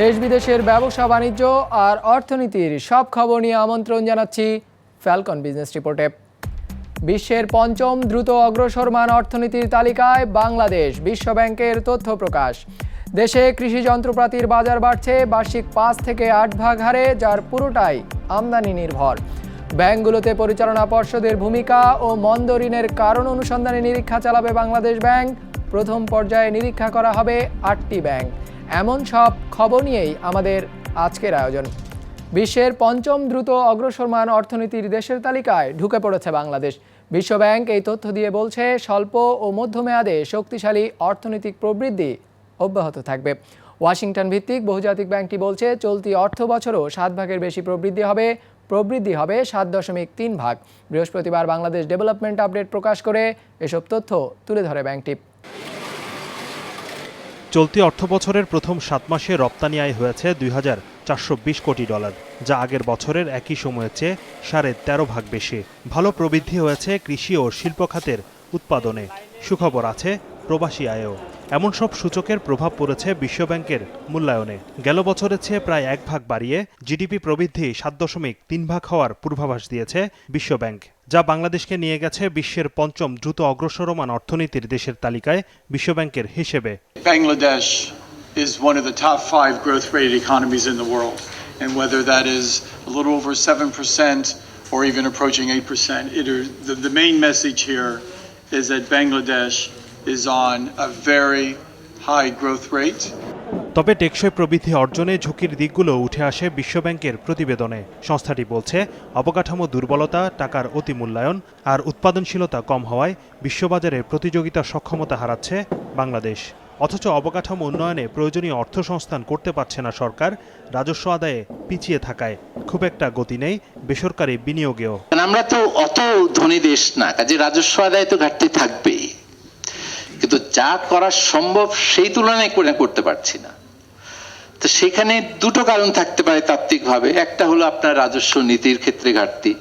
দেশ বিদেশের ব্যবসা, বাণিজ্য আর অর্থনীতির সব খবর নিয়ে আমন্ত্রণ জানাচ্ছি ফ্যালকন বিজনেস রিপোর্টে বিশ্বের পঞ্চম দ্রুত অগ্রসরমান অর্থনীতির তালিকায় বাংলাদেশ বিশ্বব্যাংকের তথ্য প্রকাশ। দেশে কৃষি যন্ত্রপাতির বাজার বাড়ছে, বার্ষিক পাঁচ থেকে আট ভাগ হারে, যার পুরোটাই আমদানি নির্ভর। ব্যাংকগুলোতে পরিচালনা পর্ষদের ভূমিকা ও মন্দ ঋণের কারণ অনুসন্ধানে নিরীক্ষা চালাবে বাংলাদেশ ব্যাংক। প্রথম পর্যায়ে নিরীক্ষা করা হবে আটটি ব্যাংক। এমন সব খবর নিয়েই আমাদের আজকের আয়োজন। বিশ্বের পঞ্চম দ্রুত অগ্রসরমান অর্থনীতির দেশের তালিকায় ঢুকে পড়েছে বাংলাদেশ। বিশ্বব্যাংক এই তথ্য দিয়ে বলছে, স্বল্প ও মধ্যমেয়াদে শক্তিশালী অর্থনৈতিক প্রবৃদ্ধি অব্যাহত থাকবে। ওয়াশিংটন ভিত্তিক বহুজাতিক ব্যাংকটি বলছে, চলতি অর্থ বছরও সাত ভাগের বেশি প্রবৃদ্ধি হবে প্রবৃদ্ধি হবে সাত দশমিক তিন ভাগ। বৃহস্পতিবার বাংলাদেশ ডেভেলপমেন্ট আপডেট প্রকাশ করে এসব তথ্য তুলে ধরে ব্যাংকটি। চলতি অর্থবছরের প্রথম সাত মাসে রপ্তানি আয় হয়েছে দুই হাজার চারশো বিশ কোটি ডলার, যা আগের বছরের একই সময়ের চেয়ে সাড়ে তেরো ভাগ বেশি। ভালো প্রবৃদ্ধি হয়েছে কৃষি ও শিল্প খাতের উৎপাদনে। সুখবর আছে প্রবাসী আয়েও। এমন সব সূচকের প্রভাব পড়েছে বিশ্বব্যাংকের মূল্যায়নে গেল বছরের চেয়ে প্রায় এক ভাগ বাড়িয়ে জিডিপি প্রবৃদ্ধি সাত দশমিক তিন ভাগ হওয়ার পূর্বাভাস দিয়েছে বিশ্বব্যাংক যা বাংলাদেশকে নিয়ে গেছে বিশ্বের পঞ্চম দ্রুত অগ্রসরমান অর্থনীতির দেশের তালিকায় বিশ্বব্যাংকের হিসেবে Bangladesh is one of the top five growth rate economies in the world. And whether that is a little over 7% or even approaching 8%, it are, the, the main message here is that Bangladesh is on a very high growth rate. তবে টেকসই প্রবৃদ্ধি অর্জনে ঝুঁকির দিকগুলো উঠে আসে বিশ্বব্যাংকের প্রতিবেদনে। সংস্থাটি বলছে অবকাঠামো দুর্বলতা টাকার অতিমূল্যায়ন আর উৎপাদনশীলতা কম হওয়ায় বিশ্ববাজারে প্রতিযোগিতার সক্ষমতা হারাচ্ছে বাংলাদেশ। অথচ অবকাঠামো উন্নয়নে প্রয়োজনীয় অর্থ সংস্থান করতে পারছে না সরকার রাজস্ব আদায়ে পিছিয়ে থাকায়। খুব একটা গতি নেই বেসরকারি বিনিয়োগেও। আমরা তো অত ধনী দেশ না কাজে রাজস্ব আদায় তো ঘাটতি থাকবেই। কিন্তু যা করা সম্ভব সেই তুলনায় করে করতে পারছি না। তো সেখানে দুটো কারণ থাকতে পারে তাত্ত্বিকভাবে। একটা হলো আপনার রাজস্ব নীতির ক্ষেত্রে ঘাটতি,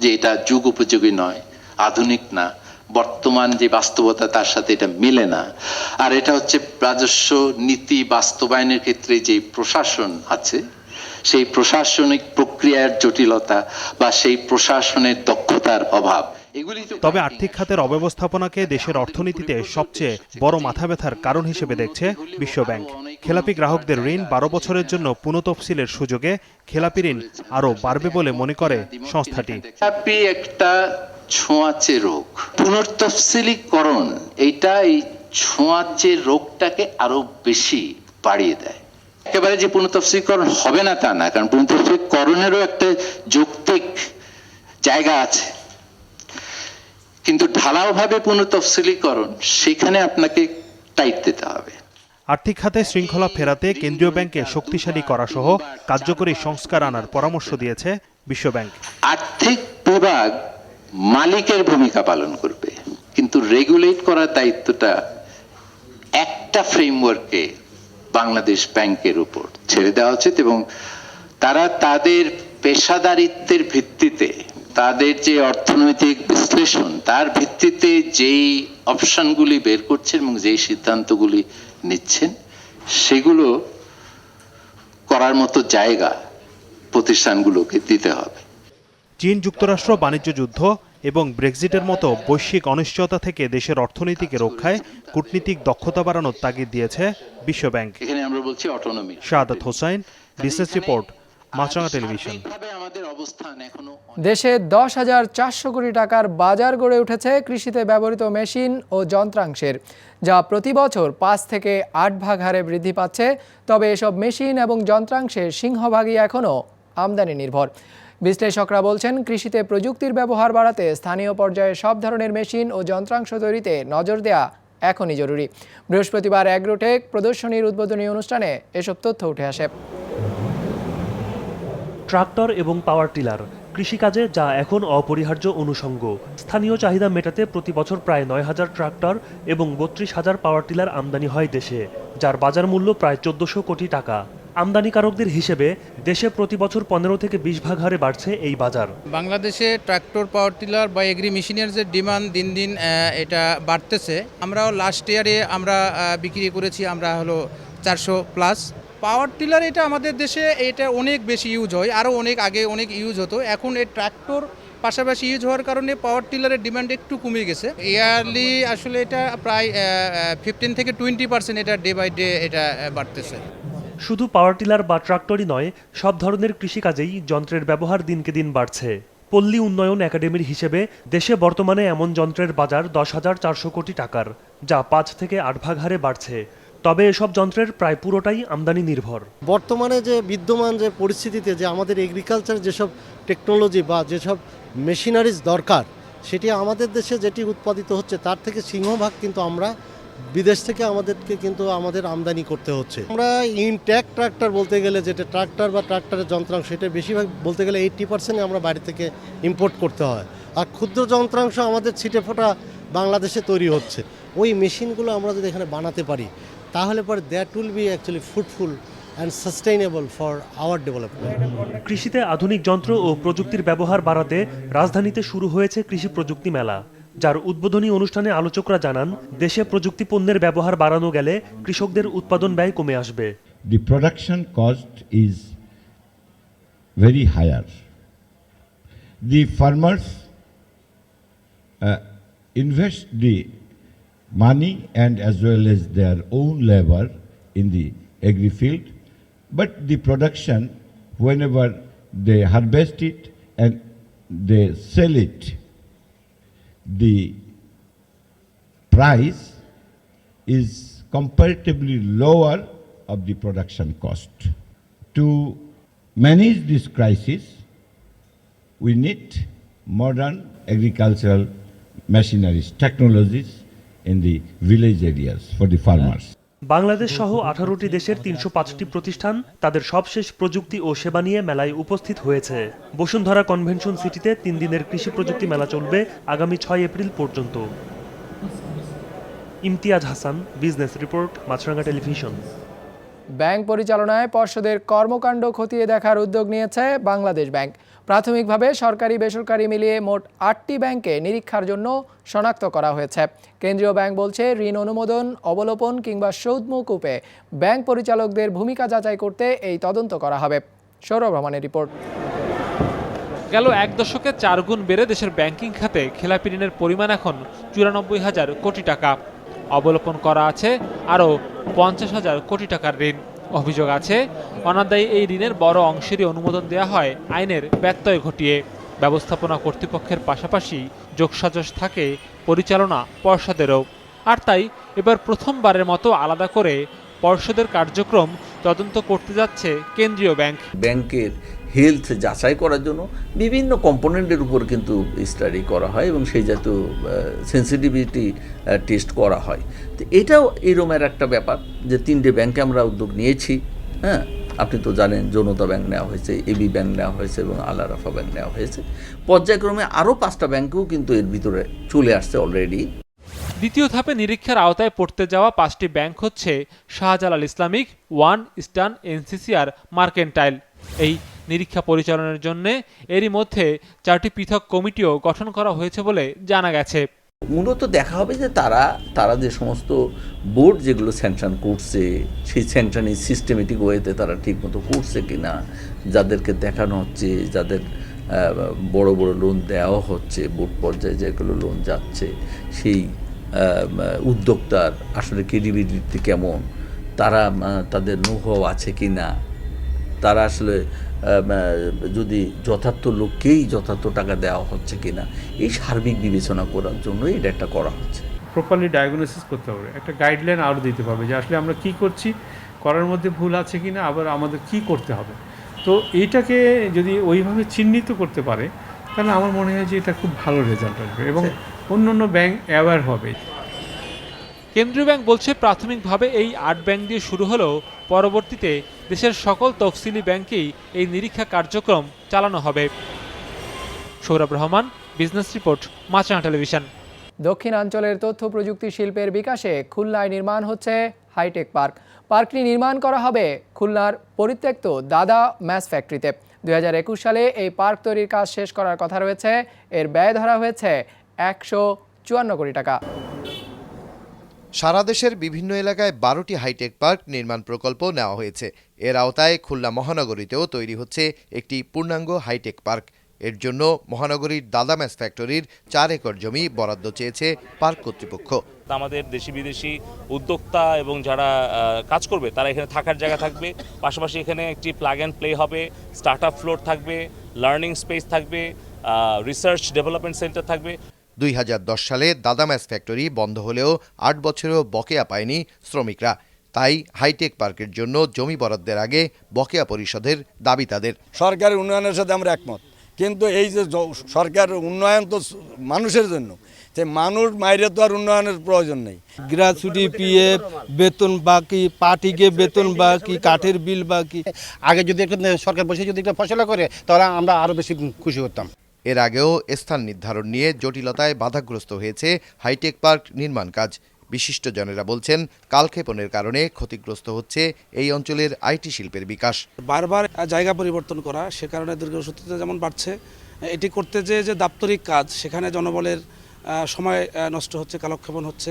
যে এটা যুগ উপযোগী নয়, আধুনিক না, বর্তমান যে বাস্তবতা তার সাথে এটা মিলে না। আর এটা হচ্ছে রাজস্ব নীতি বাস্তবায়নের ক্ষেত্রে যে প্রশাসন আছে, সেই প্রশাসনিক প্রক্রিয়ার জটিলতা বা সেই প্রশাসনের দক্ষতার অভাব। তবে আর্থিক খাতের অব্যবস্থাপনাকে দেশের অর্থনীতিতে সবচেয়ে বড় মাথা ব্যথার কারণ হিসেবে দেখছে বিশ্বব্যাংক। খেলাপি গ্রাহকদের ঋণ বারো বছরের জন্য পুনঃতফসিলের সুযোগে খেলাপি ঋণ আরও বাড়বে বলে মনে করে সংস্থাটি। একটা ছোঁয়াচে রোগ। পুনর্তফসিলীকরণ এইটা এই ছোঁয়াচে রোগটাকে আরও বেশি বাড়িয়ে দেয়। একেবারে যে পুনঃতফসিলীকরণ হবে না তা না কারণ পুনঃতফসিলীকরণেরও একটা যৌক্তিক জায়গা আছে। কিন্তু ঢালাওভাবে পুনঃতফসিলীকরণ সেখানে আপনাকে টাইট দিতে হবে। আর্থিক খাতে শৃঙ্খলা ফেরাতে কেন্দ্রীয় ব্যাংকে শক্তিশালী করা সহ কার্যকরী সংস্কার আনার পরামর্শ দিয়েছে বিশ্বব্যাংক। আর্থিক বিভাগ মালিকের ভূমিকা পালন করবে কিন্তু রেগুলেট করার দায়িত্বটা একটা ফ্রেমওয়ার্কে বাংলাদেশ ব্যাংকের উপর ছেড়ে দেওয়া উচিত এবং তারা তাদের পেশাদারিত্বের ভিত্তিতে তাদের যে অর্থনৈতিক বিশ্লেষণ তার ভিত্তিতে যেই অপশনগুলি বের করছেন এবং যেই সিদ্ধান্তগুলি নিচ্ছেন সেগুলো করার মতো জায়গা প্রতিষ্ঠানগুলোকে দিতে হবে। চীন যুক্তরাষ্ট্র বাণিজ্য যুদ্ধ এবং ব্রেক্সিটের মতো বৈশ্বিক অনিশ্চয়তা থেকে দেশের অর্থনীতিকে রক্ষায় কূটনীতিক দক্ষতা বাড়ানোর তাগিদ দিয়েছে বিশ্বব্যাংক। এখানে আমরা বলছি autonomy Shahadat Hossain business report Maasranga television. আমাদের অবস্থান এখনও দেশে দশ হাজার চারশো কোটি টাকার বাজার গড়ে উঠেছে কৃষিতে ব্যবহৃত মেশিন ও যন্ত্রাংশের, যা প্রতি বছর পাঁচ থেকে আট ভাগ হারে বৃদ্ধি পাচ্ছে। তবে এসব মেশিন এবং যন্ত্রাংশের সিংহভাগই এখনও আমদানি নির্ভর। বিশ্লেষকরা বলছেন, কৃষিতে প্রযুক্তির ব্যবহার বাড়াতে স্থানীয় পর্যায়ে সব ধরনের মেশিন ও যন্ত্রাংশ তৈরিতে নজর দেয়া এখনই জরুরি। বৃহস্পতিবার অ্যাগ্রোটেক প্রদর্শনীর উদ্বোধনী অনুষ্ঠানে এসব তথ্য উঠে আসে। ট্রাক্টর এবং পাওয়ার টিলার কৃষিকাজে যা এখন অপরিহার্য অনুষঙ্গ। স্থানীয় চাহিদা মেটাতে প্রতি বছর প্রায় নয় হাজার ট্রাক্টর এবং বত্রিশ হাজার পাওয়ার টিলার আমদানি হয় দেশে, যার বাজার মূল্য প্রায় চোদ্দশো কোটি টাকা। আমদানিকারকদের হিসেবে দেশে প্রতি বছর পনেরো থেকে বিশ ভাগ হারে বাড়ছে এই বাজার। বাংলাদেশে ট্রাক্টর, পাওয়ার টিলার বা এগ্রি মেশিনের যে ডিমান্ড দিন দিন এটা বাড়তেছে। আমরাও লাস্ট ইয়ারে আমরা বিক্রি করেছি, আমরা হলো চারশো প্লাস পাওয়ার টিলার এটা আমাদের দেশে এটা অনেক বেশি ইউজ হয়। আরও অনেক আগে অনেক ইউজ হতো। এখন এই ট্র্যাক্টর পাশাপাশি ইউজ হওয়ার কারণে পাওয়ার টিলারের ডিমান্ড একটু কমে গেছে। ইয়ারলি আসলে এটা প্রায় ফিফটিন থেকে টোয়েন্টি পার্সেন্ট এটা ডে বাই ডে এটা বাড়তেছে। শুধু পাওয়ার টিলার বা ট্রাক্টরই নয়, সব ধরনের কৃষিকাজেই যন্ত্রের ব্যবহার দিনকে দিন বাড়ছে। পল্লী উন্নয়ন একাডেমির হিসেবে দেশে বর্তমানে এমন যন্ত্রের বাজার দশ হাজার চারশো কোটি টাকার, যা পাঁচ থেকে আট ভাগ হারে বাড়ছে। তবে এসব যন্ত্রের প্রায় পুরোটাই আমদানি নির্ভর। বর্তমানে যে বিদ্যমান যে পরিস্থিতিতে যে আমাদের এগ্রিকালচার যেসব টেকনোলজি বা যেসব মেশিনারিজ দরকার, সেটি আমাদের দেশে যেটি উৎপাদিত হচ্ছে, তার থেকে সিংহভাগ কিন্তু আমরা বিদেশ থেকে আমাদেরকে কিন্তু আমাদের আমদানি করতে হচ্ছে। আমরা ইনট্যাক ট্রাক্টর বলতে গেলে, যেটা ট্রাক্টর বা ট্রাক্টরের যন্ত্রাংশ, সেটা বেশিরভাগ বলতে গেলে এইট্টি পার্সেন্ট আমরা বাড়ি থেকে ইম্পোর্ট করতে হয়। আর ক্ষুদ্র যন্ত্রাংশ আমাদের ছিটে ফোটা বাংলাদেশে তৈরি হচ্ছে। ওই মেশিনগুলো আমরা যদি এখানে বানাতে পারি তাহলে পরে that will be actually fruitful and sustainable for our development কৃষিতে আধুনিক যন্ত্র ও প্রযুক্তির ব্যবহার বাড়াতে রাজধানীতে শুরু হয়েছে কৃষি প্রযুক্তি মেলা যার উদ্বোধনী অনুষ্ঠানে আলোচকরা জানান দেশে প্রযুক্তি পণ্যের ব্যবহার বাড়ানো গেলে কৃষকদের উৎপাদন ব্যয় কমে আসবে। The production cost is very higher the farmers invest invest the money and as well as their own labor in the agri field, but the production, whenever they harvest it and they sell it, the price is comparatively lower of the production cost. To manage this crisis, we need modern agricultural machineries, technologies in the village areas for the farmers. Bangladesh সহ আঠারোটি দেশের তিনশো পাঁচটি প্রতিষ্ঠান তাদের সবশেষ প্রযুক্তি ও সেবা নিয়ে মেলায় উপস্থিত হয়েছে। বসুন্ধরা কনভেনশন সিটিতে তিন দিনের কৃষি প্রযুক্তি মেলা চলবে আগামী ছয় এপ্রিল পর্যন্ত। Imtiaz Hasan business report Maasranga television. Bank পরিচালনায় পর্ষদের কর্মকাণ্ড খতিয়ে দেখার উদ্যোগ নিয়েছে বাংলাদেশ ব্যাংক। প্রাথমিকভাবে সরকারি বেসরকারি মিলিয়ে মোট আটটি ব্যাংকে নিরীক্ষার জন্য শনাক্ত করা হয়েছে। কেন্দ্রীয় ব্যাংক বলছে, ঋণ অনুমোদন, অবলোপন কিংবা সুদ মৌকুপে ব্যাংক পরিচালকদের ভূমিকা যাচাই করতে এই তদন্ত করা হবে। সৌরভ রহমানের রিপোর্ট। গেল এক দশকে চার গুণ বেড়ে দেশের ব্যাংকিং খাতে খেলাপি ঋণের পরিমাণ এখন চুরানব্বই হাজার কোটি টাকা। অবলোপন করা আছে আরও পঞ্চাশ হাজার কোটি টাকার ঋণ। অভিযোগ আছে। অনাদায়ী এই ঋণের বড় অংশেরই অনুমোদন দেওয়া হয় আইনের ব্যত্যয় ঘটিয়ে। ব্যবস্থাপনা কর্তৃপক্ষের পাশাপাশি যোগসাজশ থাকে পরিচালনা পর্ষদেরও। আর তাই এবার প্রথমবারের মতো আলাদা করে পর্ষদের কার্যক্রম তদন্ত করতে যাচ্ছে কেন্দ্রীয় ব্যাংক। ব্যাংকের হেলথ যাচাই করার জন্য বিভিন্ন কম্পোনেন্টের উপর কিন্তু স্টাডি করা হয় এবং সেই জাতীয় সেন্সিটিভিটি টেস্ট করা হয়। তো এটাও এরমের একটা ব্যাপার যে তিনটে ব্যাংকে আমরা উদ্যোগ নিয়েছি হ্যাঁ? আপনি তো জানেন জনতা ব্যাংক নেওয়া হয়েছে এবি ব্যাংক নেওয়া হয়েছে এবং আল রাফা ব্যাংক নেওয়া হয়েছে। পর্যায়ক্রমে আরও পাঁচটা ব্যাংকেও কিন্তু এর ভিতরে চলে আসছে অলরেডি দ্বিতীয় ধাপে নিরীক্ষার আওতায় পড়তে যাওয়া পাঁচটি ব্যাংক হচ্ছে Shahjalal Islamic, One, Eastern, NCC আর মার্কেন্টাইল। এই নিরীক্ষা পরিচালনার জন্য এরই মধ্যে চারটি পৃথক কমিটিও গঠন করা হয়েছে বলে জানা গেছে। মূলত দেখা হবে যে তারা তারা যে সমস্ত বোর্ড যেগুলো স্যাংশন করছে, সেই স্যাংশনই সিস্টেমেটিক ওয়েতে তারা ঠিকমতো করছে কি না যাদেরকে দেখানো হচ্ছে, যাদের বড় বড় লোন দেওয়া হচ্ছে, বোর্ড পর্যায়ে যেগুলো লোন যাচ্ছে, সেই উদ্যোক্তার আসলে ক্রেডিবিলিটি কেমন, তারা তাদের নোহ আছে কি না তারা আসলে যদি যথার্থ লোককেই যথার্থ টাকা দেওয়া হচ্ছে কিনা এই সার্বিক বিবেচনা করার জন্য এটা একটা করা হচ্ছে। প্রপারলি ডায়াগনোসিস করতে হবে। একটা গাইডলাইন আরও দিতে পারবে যে আসলে আমরা কি করছি করার মধ্যে ভুল আছে কি না আবার আমাদের কি করতে হবে। তো এইটাকে যদি ওইভাবে চিহ্নিত করতে পারে তাহলে আমার মনে হয় যে এটা খুব ভালো রেজাল্ট আসবে এবং অন্য অন্য ব্যাংক অ্যাওয়্যার হবে। কেন্দ্রীয় ব্যাংক বলছে প্রাথমিকভাবে এই আট ব্যাংক দিয়ে শুরু হলেও পরবর্তীতে দেশের সকল তফসিলি ব্যাংকেই এই নিরীক্ষা কার্যক্রম চালানো হবে। Sourav Rahman business report Maasranga television দক্ষিণাঞ্চলের তথ্য প্রযুক্তি শিল্পের বিকাশে খুলনায় নির্মাণ হচ্ছে হাইটেক পার্ক। পার্কটি নির্মাণ করা হবে খুলনার পরিত্যক্ত দাদা ম্যাস ফ্যাক্টরিতে। দুই হাজার একুশ সালে এই পার্ক তৈরির কাজ শেষ করার কথা রয়েছে। এর ব্যয় ধরা হয়েছে একশো চুয়ান্ন কোটি টাকা। সারা দেশের বিভিন্ন এলাকায় বারোটি হাইটেক পার্ক নির্মাণ প্রকল্প নেওয়া হয়েছে। এর আওতায় খুলনা মহানগরীতেও তৈরি হচ্ছে একটি পূর্ণাঙ্গ হাইটেক পার্ক। এর জন্য মহানগরীর দাদাম্যাস ফ্যাক্টরির চার একর জমি বরাদ্দ চেয়েছে পার্ক কর্তৃপক্ষ। আমাদের দেশি বিদেশি উদ্যোক্তা এবং যারা কাজ করবে, তারা এখানে থাকার জায়গা থাকবে। পাশাপাশি এখানে একটি প্লাগ অ্যান্ড প্লে হবে স্টার্ট আপ ফ্লোর থাকবে লার্নিং স্পেস থাকবে রিসার্চ ডেভেলপমেন্ট সেন্টার থাকবে। দুই হাজার দশ সালে দাদা ম্যাস ফ্যাক্টরি বন্ধ হলেও আট বছরেও বকেয়া পায়নি শ্রমিকরা। তাই হাইটেক পার্কের জন্য জমি বরাদ্দের আগে বকেয়া পরিষদের দাবি তাদের। সরকারের উন্নয়নের সাথে আমরা একমত। কিন্তু এই যে সরকার উন্নয়ন তো মানুষের জন্য। যে মানুষ মাইরে তো আর উন্নয়নের প্রয়োজন নেই। গ্রাচুটি পিএফ বেতন বাকি পার্টিকে বেতন বাকি কাঠের বিল বাকি। আগে যদি একটা সরকার বসে যদি একটা ফসলা করে তাহলে আমরা আরও বেশি খুশি হতাম। এর আগেও স্থান নির্ধারণ নিয়ে জটিলতায় বাধাগ্রস্ত হয়েছে হাইটেক পার্ক নির্মাণ কাজ। বিশিষ্টজনেরা বলছেন, কালক্ষেপণের কারণে ক্ষতিগ্রস্ত হচ্ছে এই অঞ্চলের আইটি শিল্পের বিকাশ। বারবার জায়গা পরিবর্তন করা, সে কারণে দীর্ঘসূত্রতা যেমন বাড়ছে, এটি করতে যে যে দাপ্তরিক কাজ, সেখানে জনবলের সময় নষ্ট হচ্ছে, কালক্ষেপণ হচ্ছে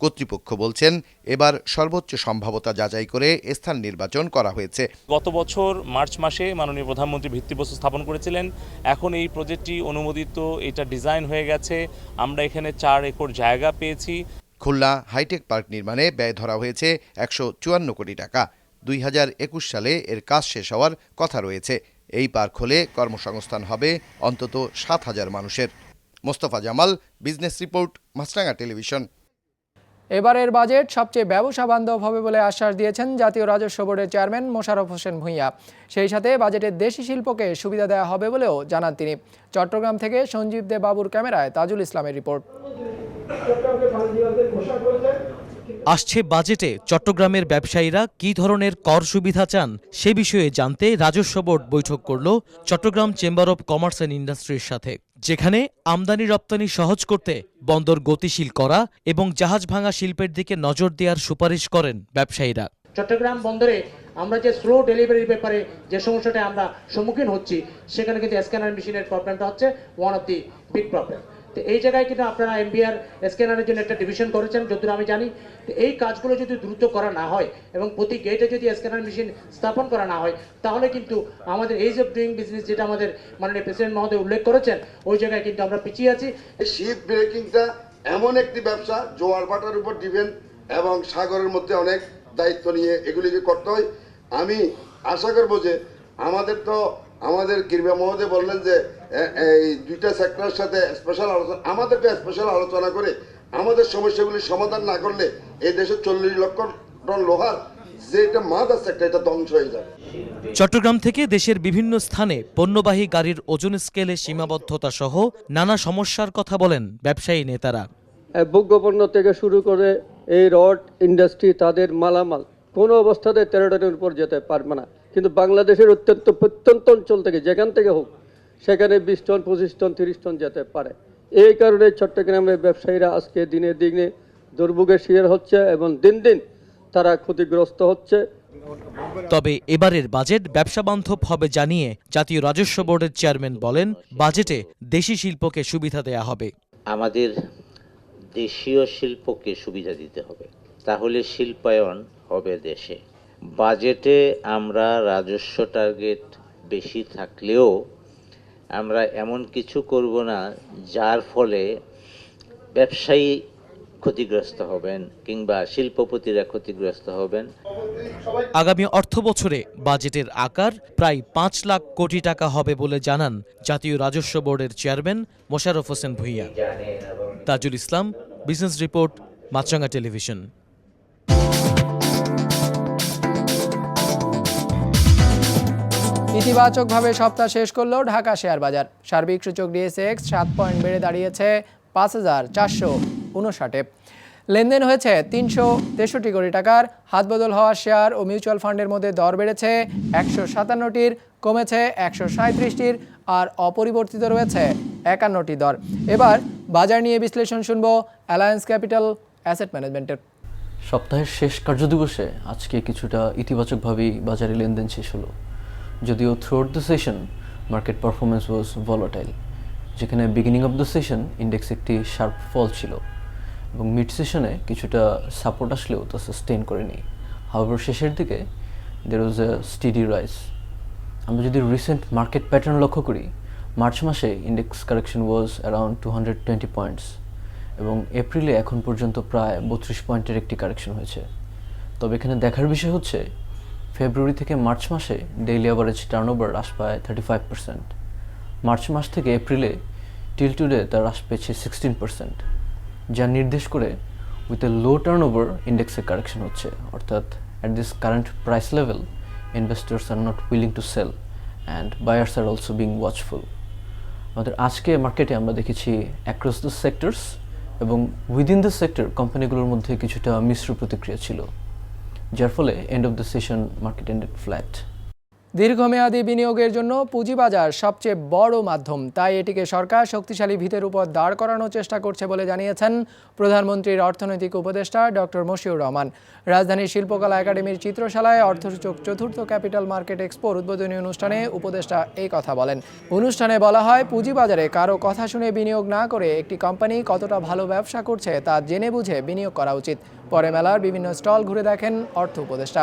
কর্তৃপক্ষ বলছেন এবার সর্বোচ্চ সম্ভাবতা যাচাই করে স্থান নির্বাচন করা হয়েছে। গত বছর মার্চ মাসে মাননীয় প্রধানমন্ত্রী ভিত্তিবস্তু স্থাপন করেছিলেন। এখন এই প্রজেক্টটি অনুমোদিত এটা ডিজাইন হয়ে গেছে। আমরা এখানে চার একর জায়গা পেয়েছি। খুলনা হাইটেক পার্ক নির্মাণে ব্যয় ধরা হয়েছে একশো চুয়ান্ন কোটি টাকা। দুই হাজার একুশ সালে এর কাজ শেষ হওয়ার কথা রয়েছে। এই পার্ক হলে কর্মসংস্থান হবে অন্তত সাত হাজার মানুষের। Mostafa Jamal business report Maasranga television. এবারের বাজেট সবচেয়ে ব্যবসা বান্ধব হবে বলে আশ্বাস দিয়েছেন জাতীয় রাজস্ব বোর্ডের চেয়ারম্যান মোশাররফ হোসেন ভূঁইয়া। সেই সাথে বাজেটের দেশি শিল্পকে সুবিধা দেওয়া হবে বলেও জানান তিনি। চট্টগ্রাম থেকে সঞ্জীব দে বাবুর ক্যামেরায় তাজুল ইসলামের রিপোর্ট। আসছে বাজেটে চট্টগ্রামের ব্যবসায়ীরা কী ধরনের কর সুবিধা চান সে বিষয়ে জানতে রাজস্ব বোর্ড বৈঠক করল Chattogram chamber of commerce and ইন্ডাস্ট্রির সাথে। যেখানে আমদানি রপ্তানি সহজ করতে বন্দর গতিশীল করা এবং জাহাজ ভাঙা শিল্পের দিকে নজর দেওয়ার সুপারিশ করেন ব্যবসায়ীরা। চট্টগ্রাম বন্দরে আমরা যে স্লো ডেলিভারির ব্যাপারে যে সমস্যাটা আমরা সম্মুখীন হচ্ছি, সেখানে কিন্তু স্ক্যানার মেশিনের প্রবলেমটা হচ্ছে one of the big problem তো এই জায়গায় কিন্তু আপনারা এমবিআর স্ক্যানারের জন্য একটা ডিভিশন করেছেন, যতদূর আমি জানি। তো এই কাজগুলো যদি দ্রুত করা না হয় এবং প্রতি গেটে যদি স্ক্যানার মেশিন স্থাপন করা না হয়, তাহলে কিন্তু আমাদের এইজ অফ ডুইং বিজনেস যেটা আমাদের মাননীয় প্রেসিডেন্ট মহোদয় উল্লেখ করেছেন, ওই জায়গায় কিন্তু আমরা পিছিয়ে আছি। শিপ ব্রেকিংটা এমন একটি ব্যবসা, জোয়ার ভাটার উপর ডিপেন্ড এবং সাগরের মধ্যে অনেক দায়িত্ব নিয়ে এগুলিকে করতে হয়। আমি আশা করব যে আমাদের তো আমাদের কিরবা মহোদয় বললেন যে এই দুইটা সেক্টরের সাথে স্পেশাল আলোচনা আমাদেরকে স্পেশাল আলোচনা করে আমাদের সমস্যাগুলি সমাধান না করলে এই দেশে চল্লিশ লক্ষ টন লোহার যে এটা মাদ আছে একটা এটা ধ্বংস হয়ে যাবে। চট্টগ্রাম থেকে দেশের বিভিন্ন স্থানে পণ্যবাহী গাড়ির ওজন স্কেলে সীমাবদ্ধতা সহ নানা সমস্যার কথা বলেন ব্যবসায়ী নেতারা। ভোগ্যপণ্য থেকে শুরু করে এই রড ইন্ডাস্ট্রি তাদের মালামাল কোনো অবস্থাতে তেরো টনের উপর যেতে পারবে না। কিন্তু বাংলাদেশের অত্যন্ত প্রত্যন্ত অঞ্চল থেকে যেখান থেকে হোক সেখানে বিশ টন পঁচিশ টন তিরিশ টন যেতে পারে। এই কারণে চট্টগ্রামের ব্যবসায়ীরা আজকে দিনে দিনে দুর্ভোগের শিকার হচ্ছে এবং দিন দিন তারা ক্ষতিগ্রস্ত হচ্ছে। তবে এবারের বাজেট ব্যবসা বান্ধব হবে জানিয়ে জাতীয় রাজস্ব বোর্ডের চেয়ারম্যান বলেন বাজেটে দেশি শিল্পকে সুবিধা দেয়া হবে। আমাদের দেশীয় শিল্পকে সুবিধা দিতে হবে। তাহলে শিল্পায়ন হবে দেশে। বাজেটে আমরা রাজস্ব টার্গেট বেশি থাকলেও আমরা এমন কিছু করব না যার ফলে ব্যবসায়ী ক্ষতিগ্রস্ত হবেন কিংবা শিল্পপতিরা ক্ষতিগ্রস্ত হবেন। আগামী অর্থ বছরে বাজেটের আকার প্রায় পাঁচ লাখ কোটি টাকা হবে বলে জানান জাতীয় রাজস্ব বোর্ডের chairman Musharraf Hossain Bhuiyan. Tajul Islam, business report Maasranga television. ইতিবাচকভাবে সপ্তাহ শেষ করল ঢাকা শেয়ার বাজার। সার্বিক সূচক ডিএসএক্স সাত পয়েন্ট বেড়ে দাঁড়িয়েছে পাঁচ হাজার চারশো উনষাটে। লেনদেন হয়েছে তিনশো তেষট্টি কোটি টাকার। হাতবদল হওয়া শেয়ার ও মিউচুয়াল ফান্ডের মধ্যে দর বেড়েছে একশো সাতান্নটির, কমেছে একশো সাঁত্রিশটির আর অপরিবর্তিত রয়েছে একান্নটি দর। এবার বাজার নিয়ে বিশ্লেষণ শুনব অ্যালায়েন্স ক্যাপিটাল অ্যাসেট ম্যানেজমেন্টের। সপ্তাহের শেষ কার্যদিবসে আজকে কিছুটা ইতিবাচকভাবেই বাজারে লেনদেন শেষ হলো। যদিও throughout the session market performance was volatile যেখানে beginning of the session index একটি শার্প ফল ছিল এবং মিড সেশনে কিছুটা সাপোর্ট আসলেও তা সাস্টেন করেনি। হাওয়ার শেষের দিকে দের ওয়াজ এ স্টিডি রাইস আমরা যদি রিসেন্ট মার্কেট প্যাটার্ন লক্ষ্য করি মার্চ মাসে index correction was around two hundred twenty points এবং এপ্রিলে এখন পর্যন্ত প্রায় বত্রিশ পয়েন্টের একটি কারেকশন হয়েছে। তবে এখানে দেখার বিষয় হচ্ছে ফেব্রুয়ারি থেকে মার্চ মাসে ডেইলি অ্যাভারেজ টার্নওভার হ্রাস পায় থার্টি ফাইভ পার্সেন্ট মার্চ মাস থেকে এপ্রিলে টিল টুডে তার হ্রাস পেয়েছে সিক্সটিন পার্সেন্ট যা নির্দেশ করে উইথ এ লো টার্নওভার ইন্ডেক্সে কারেকশন হচ্ছে। অর্থাৎ at this current price level investors are not willing to sell and buyers are also being watchful আমাদের আজকে মার্কেটে আমরা দেখেছি অ্যাক্রস দ্য সেক্টরস এবং উইদিন দ্য সেক্টর কোম্পানিগুলোর মধ্যে কিছুটা মিশ্র প্রতিক্রিয়া ছিল। যার ফলে end of the session market ended flat দীর্ঘমেয়াদী বিনিয়োগের জন্য পুঁজিবাজার সবচেয়ে বড় মাধ্যম। তাই এটিকে সরকার শক্তিশালী ভিতের উপর দাঁড় করানোর চেষ্টা করছে বলে জানিয়েছেন প্রধানমন্ত্রীর অর্থনৈতিক উপদেষ্টা ডক্টর মশিউর রহমান। রাজধানীর শিল্পকলা একাডেমির চিত্রশালায় অর্থসূচক চতুর্থ ক্যাপিটাল মার্কেট এক্সপোর উদ্বোধনী অনুষ্ঠানে উপদেষ্টা এই কথা বলেন। অনুষ্ঠানে বলা হয়, পুঁজিবাজারে কারও কথা শুনে বিনিয়োগ না করে একটি কোম্পানি কতটা ভালো ব্যবসা করছে তা জেনে বুঝে বিনিয়োগ করা উচিত। পরে মেলার বিভিন্ন স্টল ঘুরে দেখেন অর্থ উপদেষ্টা।